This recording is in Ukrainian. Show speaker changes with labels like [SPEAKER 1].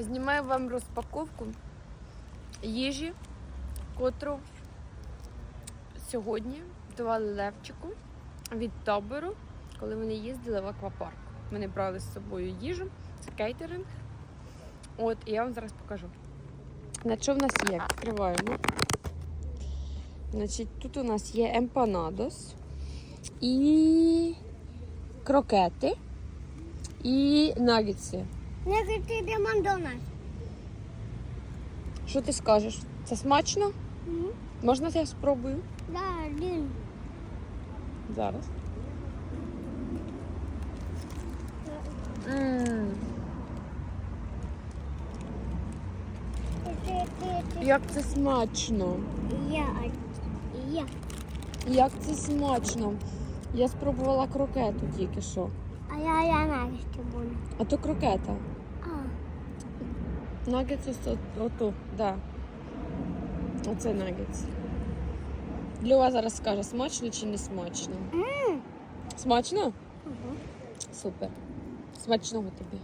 [SPEAKER 1] Знімаю вам розпаковку їжі, котру сьогодні давали Левчику від табору, коли вони їздили в аквапарк. Вони брали з собою їжу, це кейтеринг. От, і я вам зараз покажу. Значить, що в нас є? Відкриваємо. Значить, тут у нас є емпанадос і крокети і нагетси.
[SPEAKER 2] Не ти де Макдональдс.
[SPEAKER 1] Що ти скажеш? Це смачно? Можна я спробую?
[SPEAKER 2] Да, один.
[SPEAKER 1] Зараз. М,
[SPEAKER 2] Ти, ти, ти.
[SPEAKER 1] Як це смачно!
[SPEAKER 2] Я. Я.
[SPEAKER 1] Як це смачно! Я спробувала крокету тільки що.
[SPEAKER 2] А я, я навіть буду.
[SPEAKER 1] А то крокета. Нагетс оту, да. Оце нагетс. Льова зараз скаже, смачно чи не смачно. Смачно?
[SPEAKER 2] Ага.
[SPEAKER 1] Супер. Смачного тобі.